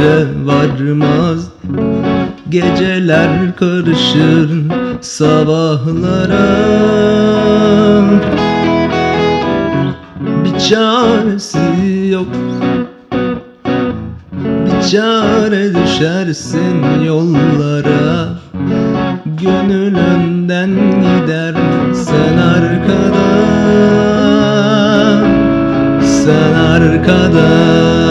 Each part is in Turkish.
yere varmaz. Geceler karışır sabahlara. Bir çaresi yok. Bir çare düşersin yollara. Gönül önden gider sen arkada. Sen arkada.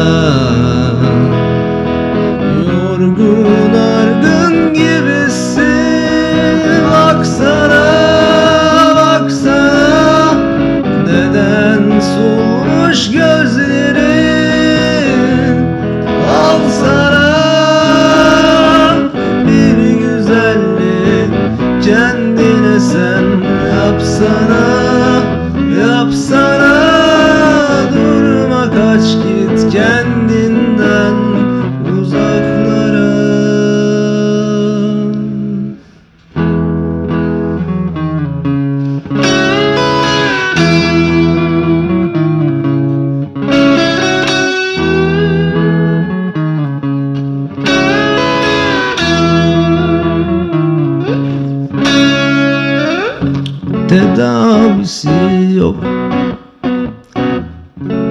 Tedavisi yok.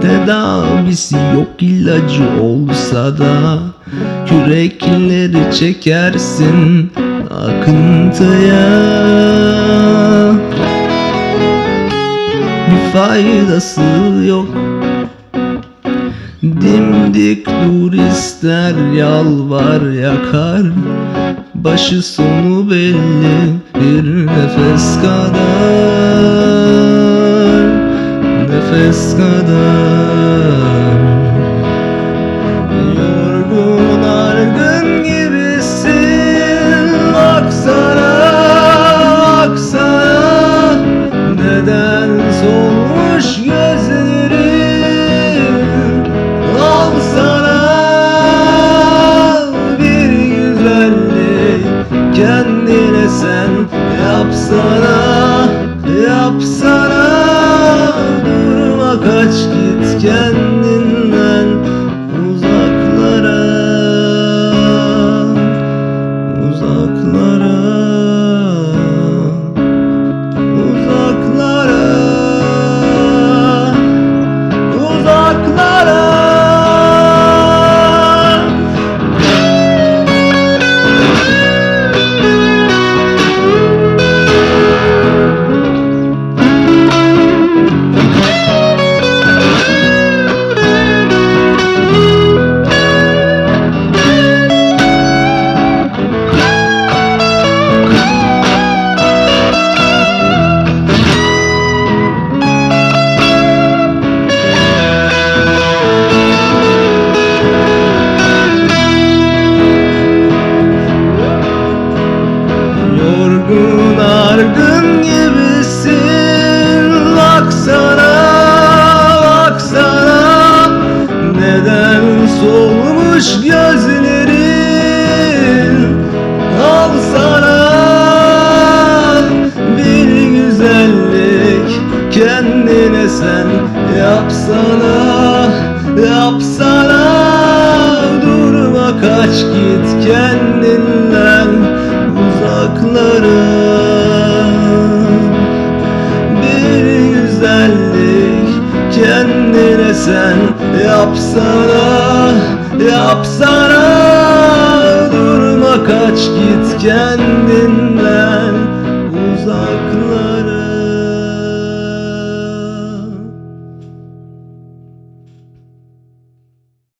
Tedavisi yok ilacı olsa da Kürekleri çekersin akıntıya. Bir faydası yok. Dimdik dur ister yalvar yakar Başı sonu belli bir nefes kadar Nefes kadar. Yorgun argın gibisin yapsana Kendine sen. Yapsana Yapsana. Durma kaç git kendinden. Uzaklara. Bir güzellik kendine sen. Yapsana Yapsana. Durma kaç git kendinden